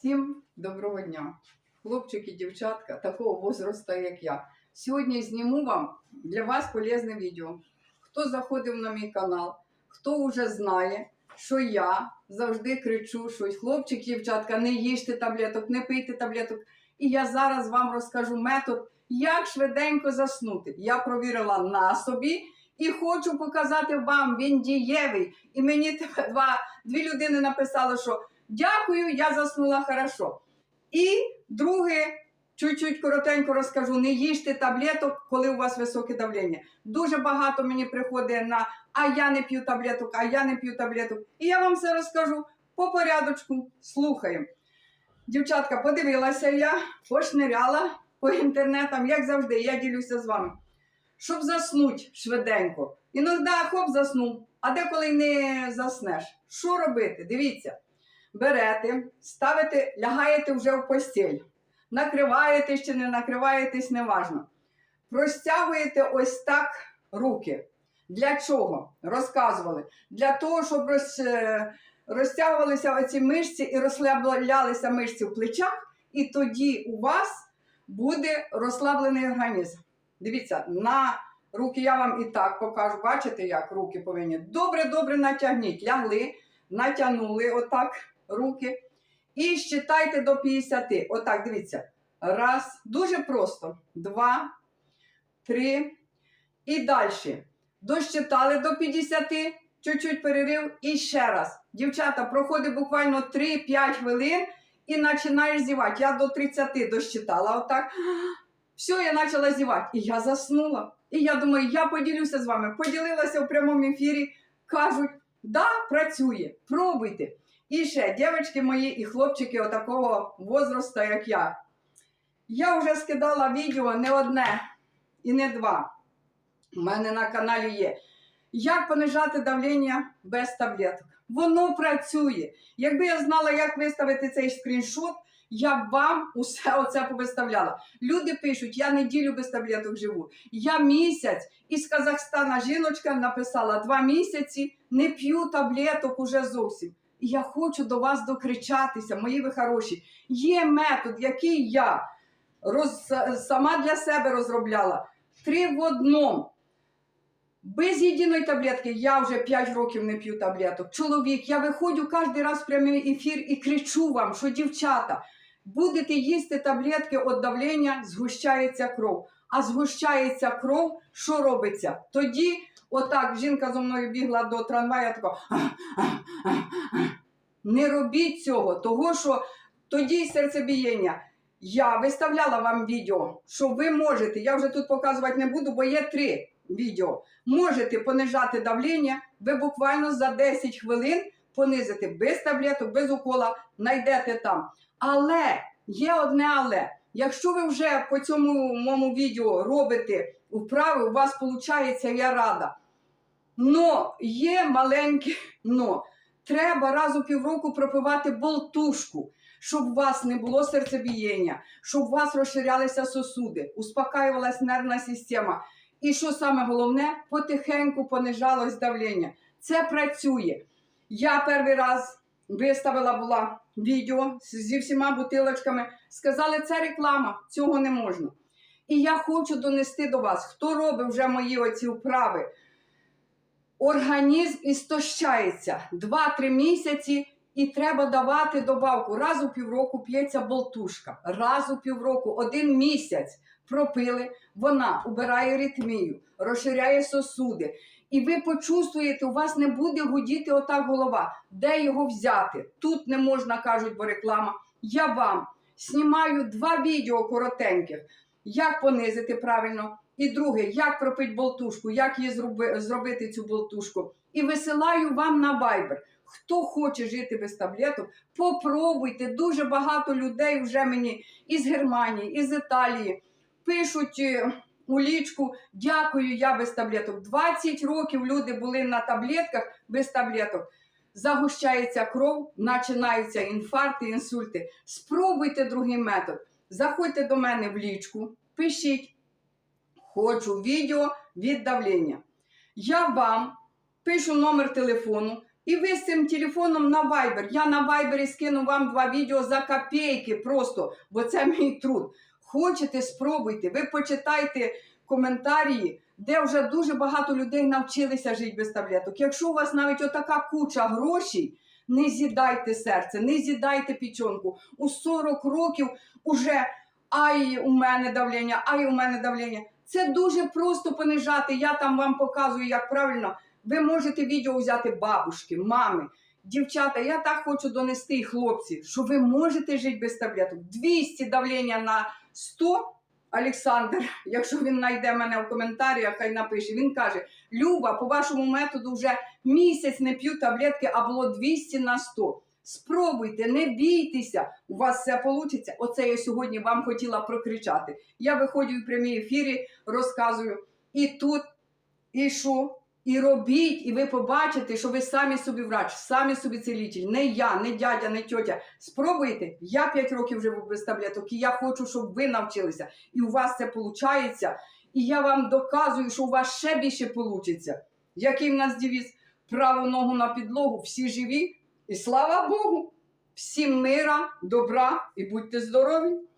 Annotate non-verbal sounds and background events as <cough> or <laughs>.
Всім доброго дня, хлопчики, дівчатка, такого возраста, як я. Сьогодні зніму вам для вас полезне відео. Хто заходив на мій канал, хто вже знає, що я завжди кричу, що хлопчик, дівчатка, не їжте таблеток, не пийте таблеток. І я зараз вам розкажу метод, як швиденько заснути. Я провірила на собі і хочу показати вам, він дієвий. І мені <laughs> два, дві людини написали, що Дякую, я заснула хорошо. І друге, чуть-чуть коротенько розкажу: не їжте таблеток, коли у вас високе давлення. Дуже багато мені приходить на а я не п'ю таблеток, а я не п'ю таблеток. І я вам все розкажу по порядочку. Слухаємо. Дівчатка, подивилася я, пошниряла по інтернетам, як завжди, я ділюся з вами. Щоб заснути швиденько. Іноді хоп, заснув, а деколи не заснеш. Що робити? Дивіться берете, ставите, лягаєте вже в постіль. Накриваєтесь чи не накриваєтесь, неважно. Простягуєте ось так руки. Для чого? Розказували. Для того, щоб е, розтягувалися оці мишці і розслаблялися мишці в плечах, і тоді у вас буде розслаблений організм. Дивіться, на руки я вам і так покажу. Бачите, як руки повинні. Добре-добре натягніть. Лягли, натягнули отак руки. І считайте до 50. Отак, дивіться. Раз. Дуже просто. Два, три. І далі. Досчитали до 50, чуть-чуть перерив. І ще раз. Дівчата, проходить буквально 3-5 хвилин і починаєш зівати. Я до 30 досчитала. Отак. Все, я почала зівати. І я заснула. І я думаю, я поділюся з вами. Поділилася в прямому ефірі. Кажуть, да, працює, пробуйте. І ще, дівчатки мої і хлопчики отакого возрасту, як я. Я вже скидала відео не одне і не два. У мене на каналі є. Як понижати давлення без таблеток. Воно працює. Якби я знала, як виставити цей скріншот, я вам усе <laughs> оце повиставляла. Люди пишуть, я неділю без таблеток живу. Я місяць із Казахстана жіночка написала два місяці, не п'ю таблеток уже зовсім. І я хочу до вас докричатися, мої ви хороші. Є метод, який я роз, сама для себе розробляла. Три в одному. Без єдиної таблетки я вже 5 років не п'ю таблеток. Чоловік, я виходжу кожен раз в прямий ефір і кричу вам, що дівчата, будете їсти таблетки від давлення, згущається кров. А згущається кров, що робиться? Тоді, отак, жінка зо мною бігла до трамвая, така. Не робіть цього, того що тоді серцебієння. Я виставляла вам відео, що ви можете, я вже тут показувати не буду, бо є три відео. Можете понижати давлення, ви буквально за 10 хвилин понизите без таблеток, без укола, знайдете там. Але є одне але. Якщо ви вже по цьому моєму відео робите вправи, у вас виходить, я рада. Но є маленьке но. Треба раз у півроку пропивати болтушку, щоб у вас не було серцебієння, щоб у вас розширялися сосуди, успокаювалась нервна система. І що саме головне, потихеньку понижалось давлення. Це працює. Я перший раз виставила була відео зі всіма бутилочками. Сказали, це реклама, цього не можна. І я хочу донести до вас, хто робить вже мої оці вправи. Організм істощається 2-3 місяці, і треба давати добавку. Раз у півроку п'ється болтушка, раз у півроку, один місяць пропили, вона убирає ритмію, розширяє сосуди. І ви почувствуєте, у вас не буде гудіти отак голова. Де його взяти? Тут не можна, кажуть, бо реклама. Я вам знімаю два відео коротеньких, як понизити правильно. І друге, як пропити болтушку, як її зроби, зробити цю болтушку. І висилаю вам на Viber. Хто хоче жити без таблеток, попробуйте. Дуже багато людей вже мені із Германії, із Італії пишуть е, у лічку, дякую, я без таблеток. 20 років люди були на таблетках без таблеток. Загущається кров, починаються інфаркти, інсульти. Спробуйте другий метод. Заходьте до мене в лічку, пишіть. Хочу відео від давлення. Я вам пишу номер телефону, І ви з цим телефоном на Viber. Я на Viber скину вам два відео за копійки просто, бо це мій труд. Хочете, спробуйте. Ви почитайте коментарі, де вже дуже багато людей навчилися жити без таблеток. Якщо у вас навіть отака куча грошей, не з'їдайте серце, не з'їдайте печінку. У 40 років уже ай, у мене давлення, ай, у мене давлення. Це дуже просто понижати. Я там вам показую, як правильно. Ви можете відео взяти бабушки, мами, дівчата. Я так хочу донести і хлопці, що ви можете жити без таблеток. 200 давлення на 100. Олександр, <laughs> якщо він знайде мене в коментарях, хай напише. Він каже: Люба, по вашому методу вже місяць не п'ю таблетки, а було 200 на 100. Спробуйте, не бійтеся, у вас все вийде. Оце я сьогодні вам хотіла прокричати. Я виходжу в прямі ефірі, розказую і тут, і що, і робіть, і ви побачите, що ви самі собі врач, самі собі цілитель. Не я, не дядя, не тьотя. Спробуйте. Я 5 років живу без таблеток, і я хочу, щоб ви навчилися. І у вас це виходить. І я вам доказую, що у вас ще більше вийде. Який в нас девіз? Праву ногу на підлогу, всі живі. І слава Богу! Всім мира, добра і будьте здорові!